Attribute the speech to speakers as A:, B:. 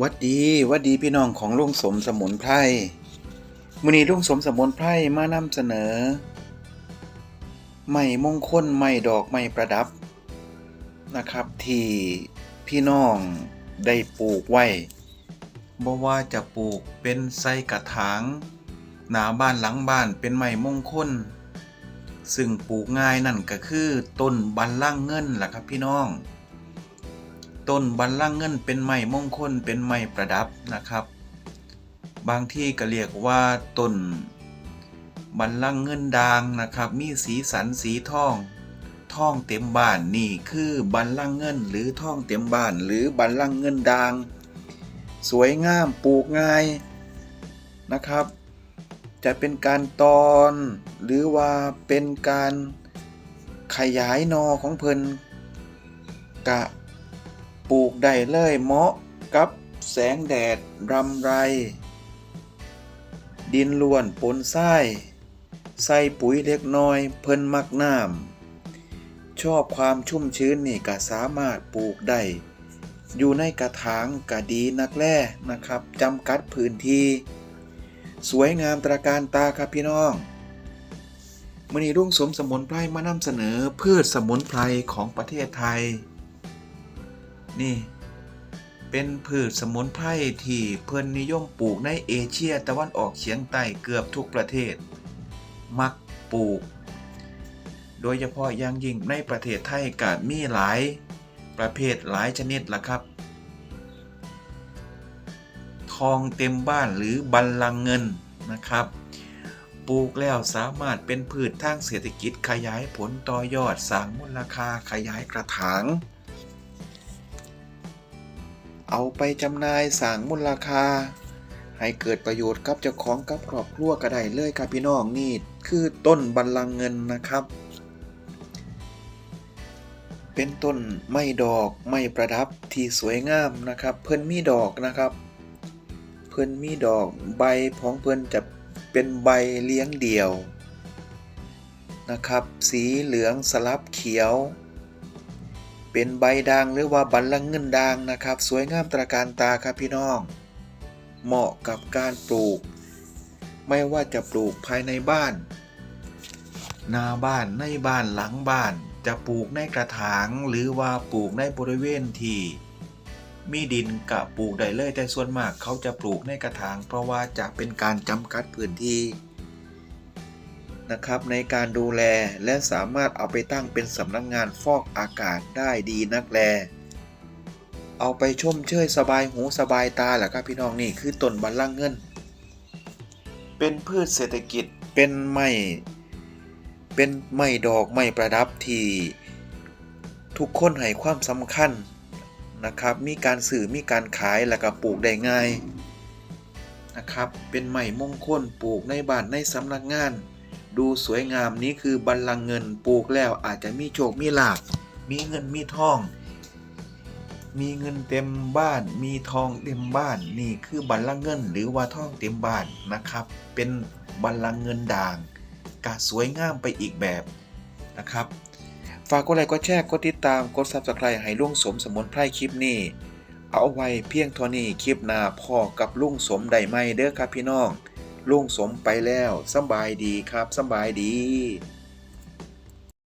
A: วัดดีวัดดีพี่น้องของลุงสมสมุนไพรมื้อนี้ลุงสมสมุนไพรมานำเสนอไม้มงคลไม้ดอกไม้ประดับนะครับ ที่พี่น้องได้ปลูกไว้บ่ว่าจะปลูกเป็นไส้กระถางหน้าบ้านหลังบ้านเป็นไม้มงคล ซึ่งปลูกง่ายนั่นก็คือต้นบัลลังเงินล่ะครับพี่น้อง ต้นบัลลังก์เงินเป็นไม้มงคลเป็นไม้ประดับนะครับ บางที่ก็เรียกว่าต้นบัลลังก์เงินดางนะครับ มีสีสันสีทองทองเต็มบ้านนี่คือบัลลังก์เงิน หรือทองเต็มบ้าน หรือบัลลังก์เงินดาง สวยงามปลูกง่ายนะครับ จะเป็นการตอนหรือว่าเป็นการขยายนอของเพลินกะ ปลูกได้เลยเหมาะกับแสงแดดรำไร ดินล้วนปนทรายใส่ปุ๋ยเล็กน้อย เพิ่นมักน้ำชอบความชุ่มชื้นนี่ก็สามารถปลูกได้ อยู่ในกระถางก็ดีนักแล่นะครับจำกัดพื้นที่ สวยงามตระการตาครับพี่น้องมื่อนี้รุ่งสมสมุนไพรมานำเสนอพืชสมุนไพรของประเทศไทย นี่ เป็นพืชสมุนไพรที่เพิ่นนิยมปลูกในเอเชียตะวันออกเฉียงใต้เกือบทุกประเทศ มักปลูก โดยเฉพาะอย่างยิ่งในประเทศไทยก็มีหลาย ประเภทหลายชนิดล่ะครับ ทองเต็มบ้านหรือบัลลังเงินนะครับปลูกแล้วสามารถเป็นพืชทางเศรษฐกิจขยายผลต่อยอดสร้างมูลค่าขยายกระถาง เอาไปจำหน่ายสร้างมูลค่าให้เกิดประโยชน์กับเจ้าของกับครอบครัวก็ได้เลยครับพี่น้องนี่ คือต้นบัลลังก์เงินนะครับ เป็นต้นไม้ดอกไม้ประดับที่สวยงามนะครับ เพิ่นมีดอกนะครับ เพิ่นมีดอกใบของเพิ่นจะเป็นใบเลี้ยงเดี่ยวนะครับ สีเหลืองสลับเขียว เป็นใบด่างหรือว่าบัลลังก์เงินด่างนะครับ สวยงามตระการตาครับพี่น้อง เหมาะกับการปลูก ไม่ว่าจะปลูกภายในบ้าน หน้าบ้านในบ้านหลังบ้าน จะปลูกในกระถางหรือว่าปลูกในบริเวณที่มีดินกะปลูกได้เลยแต่ส่วนมากเขาจะปลูกในกระถาง เพราะว่าจะเป็นการจำกัดพื้นที่ นะครับในการดูแลและสามารถเอาไปตั้งเป็นสำนักงงานฟอกอากาศได้ดีนักแล เอาไปชมเชยสบายหูสบายตาแหละครับพี่น้องนี่คือต้นบัลลังก์เงิน เป็นพืชเศรษฐกิจเป็นไม้เป็นไม้ดอกไม้ประดับที่ทุกคนให้ความสำคัญนะครับ มีการสื่อมีการขายแล้วก็ปลูกได้ง่ายนะครับ เป็นไม้มงคลปลูกในบ้านในสำนักงาน ดูสวยงามนี้คือบัลลังก์เงินปลูกแล้วอาจจะมีโชคมีลาภมีเงินมีทอง มีเงินเต็มบ้าน มีทองเต็มบ้านนี่คือบัลลังก์เงิน หรือว่าทองเต็มบ้านนะครับ เป็นบัลลังก์เงินด่างกะสวยงามไปอีกแบบนะครับ ฝากกดไลค์กดแชร์กดติดตามกด Subscribe ให้ลุงสมสมุนไพรคลิปนี้ เอาไว้เพียงเท่านี้คลิปหน้าพ่อกับลุงสมได้ไหมเด้อครับพี่น้อง ลุงสมไปแล้วสบายดีครับสบายดี